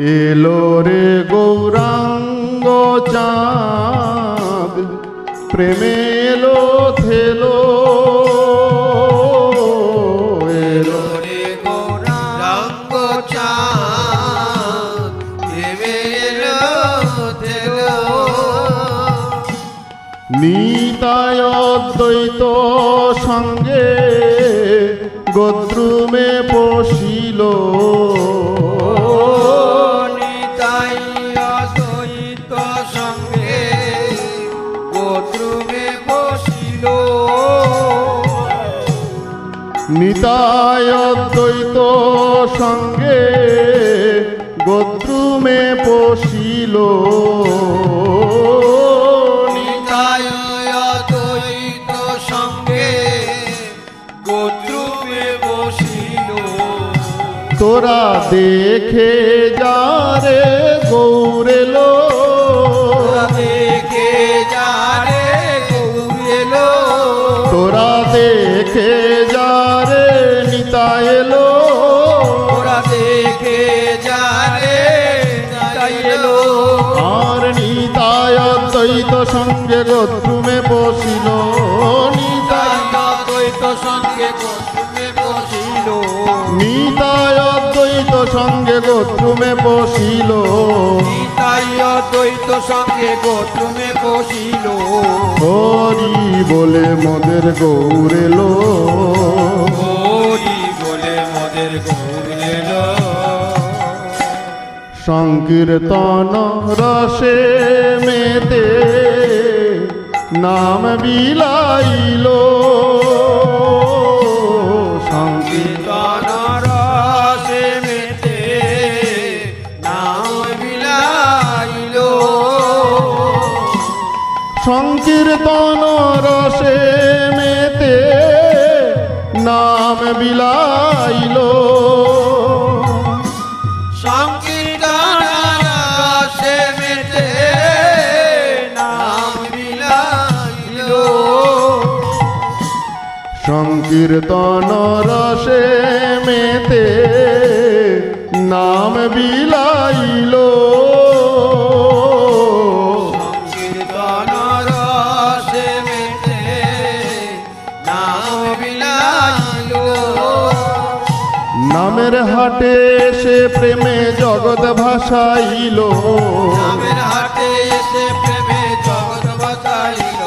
এলো রে গৌরাঙ্গ চাঁদ প্রেমে এলো থেলো। নিতায় অদ্বৈত সঙ্গে গোদ্রুমে নিতায় অদ্বৈত সঙ্গে গোদ্রুমে গোত্রুমে বসিল তোরা দেখে যা রে গৌরেলো তোরা দেখে যারে গৌরেলো তোরা দেখে আর নিতায় অদ্বৈত সঙ্গে গোদ্রুমে বসিল নিতায় অদ্বৈত সঙ্গে গোত্রুমে বসিল। নিতায় অদ্বৈত সঙ্গে গোত্রুমে বসিল। তাই অদ্বৈত সঙ্গে গোত্রুমে বসিল। হরি বলে মোদের গৌরেলো সংকীর্তন রসে মেতে নাম বিলাইল। সংকীর্তন কীর্তন রসে মেতে নাম বিলাইল। সংকীর্তন রসে মেতে নাম বিলাইল। সংকীর্তন রসে মেতে নাম বিলাইল। সংকীর্তন রসে মেতে নাম বিলাইল। নামের হাটে সে প্রেমে জগৎ ভাসাইল। নামের হাটে সে প্রেমে জগৎ বাঁচাইল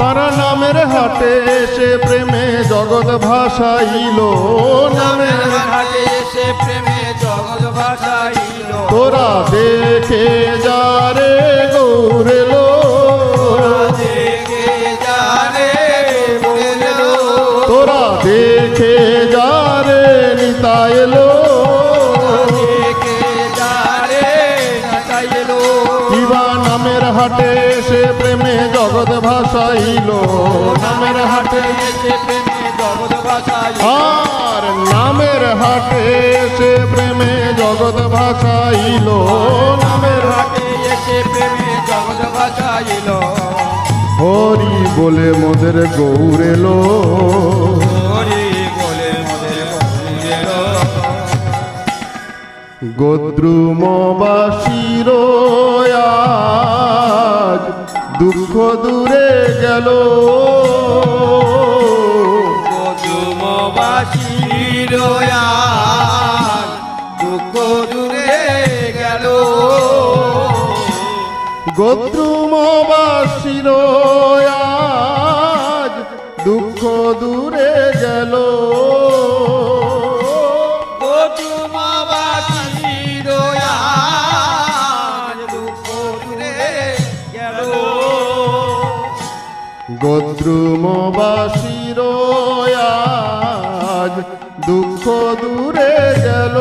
তারা নামের হাটে সে প্রেমে জগৎ ভাসাইল। নামের হাটে এসে প্রেমে জগৎ ভাসাইল। তোরা দেখে যা রে গৌরেলো হাটে সে প্রেমে জগৎ ভাসাইল। নামের হাটে এসে প্রেমে জগৎ আর নামের হাটে সে প্রেমে জগৎ ভাসাইল। নামের হাটে এসে প্রেমে জগৎ বাঁচাইল হরি বলে মোদের গৌরেলো গোদ্রুমবাসীর দুঃখ দূরে গেল। মধুমবাসীর আজ দুঃখ দূরে গেল। গোদ্রুমবাসীর দুঃখ দূরে গেল। গোদ্রুমবাসীর আজ দুঃখ দূরে গেল।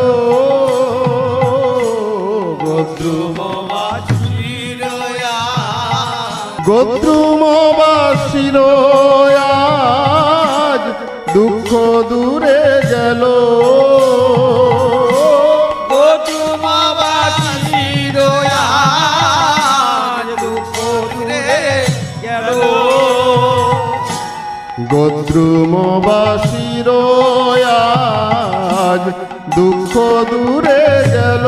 গোদ্রুম মধুমবাসীর আজ গোদ্রুমবাসীর আজ দুঃখ দূরে গেল। দুঃখ দূরে গেল। গোদ্রুমবাসীর আজ দুঃখ দূরে গেল।